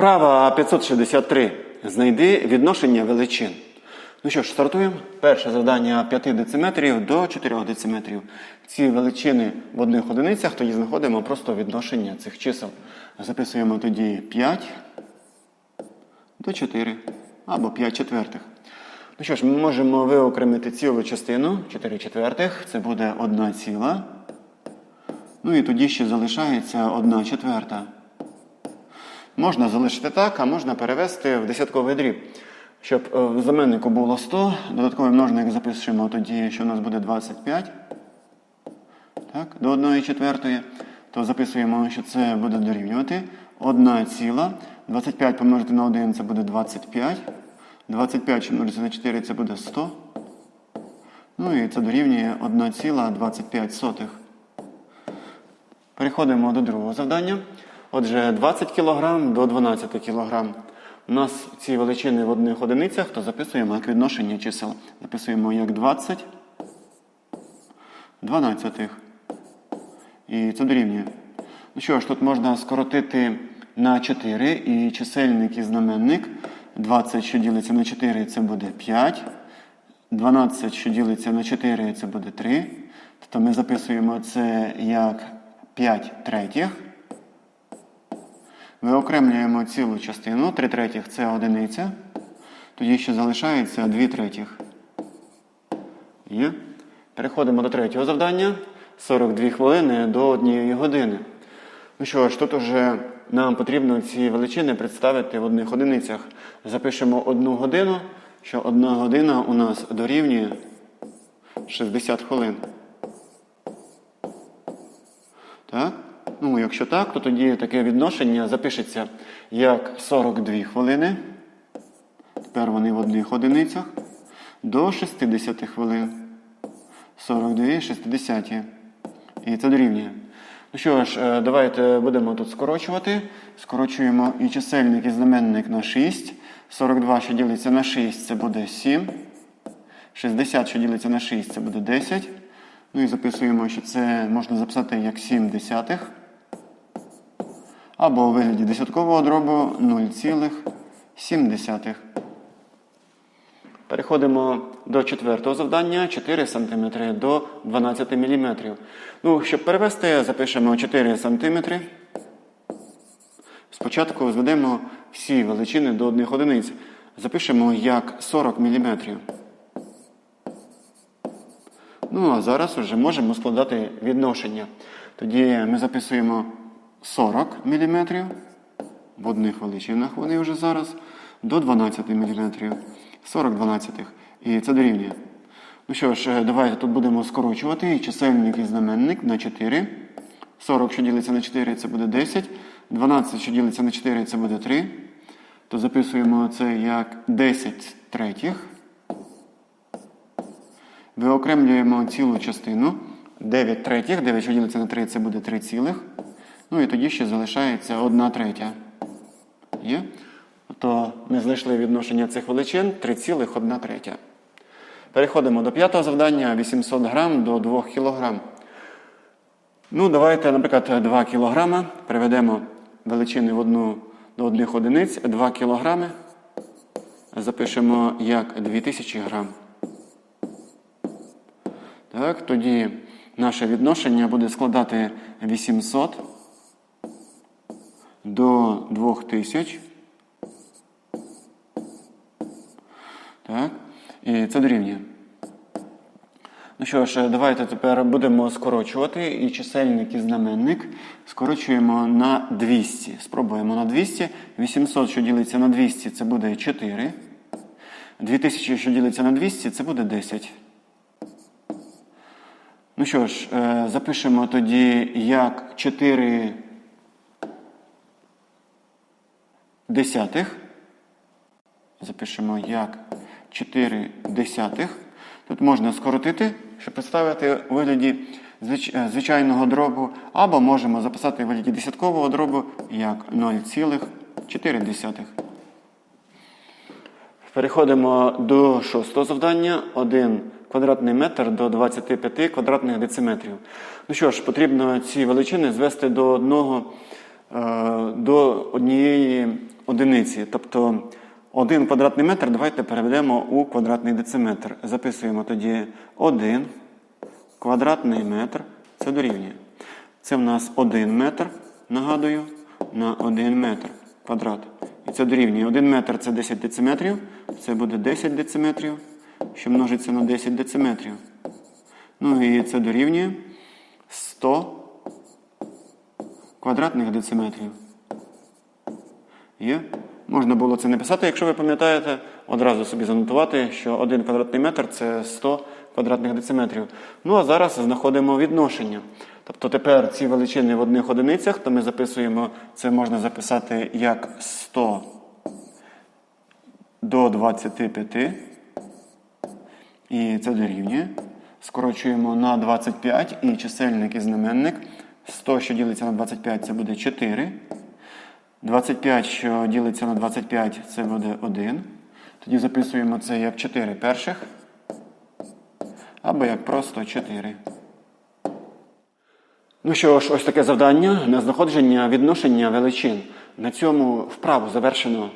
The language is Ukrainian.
Вправа 563. Знайди відношення величин. Ну що ж, стартуємо. Перше завдання 5 дециметрів до 4 дециметрів. Ці величини в одних одиницях, тоді знаходимо просто відношення цих чисел. Записуємо тоді 5 до 4 або 5 четвертих. Ну що ж, ми можемо виокремити цілу частину 4 четвертих. Це буде 1 ціла. Ну і тоді ще залишається 1 четверта. Можна залишити так, а можна перевести в десятковий дріб. Щоб е, в знаменнику було 100, додатковий множник запишемо тоді, що у нас буде 25. Так, до 1 четвертої. То записуємо, що це буде дорівнювати 1 ціла. 25 помножити на 1 це буде 25. 25 помножити на 4 це буде 100. Ну і це дорівнює 1 ціла 25 сотих. Переходимо до другого завдання. Отже, 20 кг до 12 кг. У нас ці величини в одних одиницях, то записуємо як відношення чисел. Записуємо як 20 12. І це дорівнює. Ну що ж, тут можна скоротити на 4 і чисельник і знаменник. 20, що ділиться на 4, це буде 5. 12, що ділиться на 4, це буде 3. Тобто ми записуємо це як 5 третіх. Виокремлюємо цілу частину. 3 третіх це одиниця. Тоді ще залишається 2 третіх. Є. Переходимо до третього завдання. 42 хвилини до 1 години. Ну що ж, тут уже нам потрібно ці величини представити в одних одиницях. Запишемо одну годину, що одна година у нас дорівнює 60 хвилин. Так? Ну, якщо так, то тоді таке відношення запишеться як 42 хвилини. Тепер вони в одних одиницях. До 60 хвилин. 42, 60. І це дорівнює. Ну що ж, е, давайте будемо тут скорочувати. Скорочуємо і чисельник, і знаменник на 6. 42, що ділиться на 6, це буде 7. 60, що ділиться на 6, це буде 10. Ну і записуємо, що це можна записати як 7 десятих. Або у вигляді десяткового дробу 0,7. Переходимо до четвертого завдання 4 см до 12 мм. Ну, щоб перевести, запишемо 4 см. Спочатку зведемо всі величини до одних одиниць. Запишемо як 40 мм. Ну, а зараз вже можемо складати відношення. Тоді ми записуємо 40 мм. В одних величинах вони вже зараз. До 12 мм. 40 дванадцятих. І це дорівнює. Ну що ж, давайте тут будемо скорочувати. І чисельник і знаменник на 4. 40, що ділиться на 4, це буде 10. 12, що ділиться на 4, це буде 3. То записуємо це як 10 третіх. Виокремлюємо цілу частину. 9 третіх. 9, що ділиться на 3, це буде 3 цілих. Ну і тоді ще залишається 1 третя. Є? То ми знайшли відношення цих величин 3,1 третя. Переходимо до п'ятого завдання 800 грам до 2 кг. Ну, давайте, наприклад, 2 кг. Переведемо величини в одну до одних одиниць. 2 кг. Запишемо як 2000 грам. Так, тоді наше відношення буде складати 800 до 2000. Так? І це дорівнює. Ну що ж, давайте тепер будемо скорочувати і чисельник, і знаменник. Скорочуємо на 200. Спробуємо на 200. 800, що ділиться на 200, це буде 4. 2000, що ділиться на 200, це буде 10. Ну що ж, е, запишемо тоді як 4 десятих. Запишемо як 4 десятих. Тут можна скоротити, щоб представити у вигляді е, звичайного дробу, або можемо записати у вигляді десяткового дробу як 0,4 десятих. Переходимо до шостого завдання. 1 квадратний метр до 25 квадратних дециметрів. Ну що ж, потрібно ці величини звести до одного, е, до однієї одиниці. Тобто 1 квадратний метр давайте переведемо у квадратний дециметр. Записуємо тоді 1 квадратний метр. Це дорівнює. Це в нас 1 метр, нагадую, на 1 метр квадрат. І це дорівнює 1 метр це 10 дециметрів. Це буде 10 дециметрів, що множиться на 10 дециметрів. Ну і це дорівнює 100 квадратних дециметрів. Є? Можна було це не писати, якщо ви пам'ятаєте, одразу собі занотувати, що 1 квадратний метр це 100 квадратних дециметрів. Ну а зараз знаходимо відношення. Тобто тепер ці величини в одних одиницях, то ми записуємо, це можна записати як 100 до 25. І це дорівнює. Скорочуємо на 25 і чисельник і знаменник. 100, що ділиться на 25, це буде 4. 25, що ділиться на 25, це буде 1. Тоді записуємо це як 4 перших. Або як просто 4. Ну що ж, ось таке завдання на знаходження відношення величин. На цьому вправу завершено.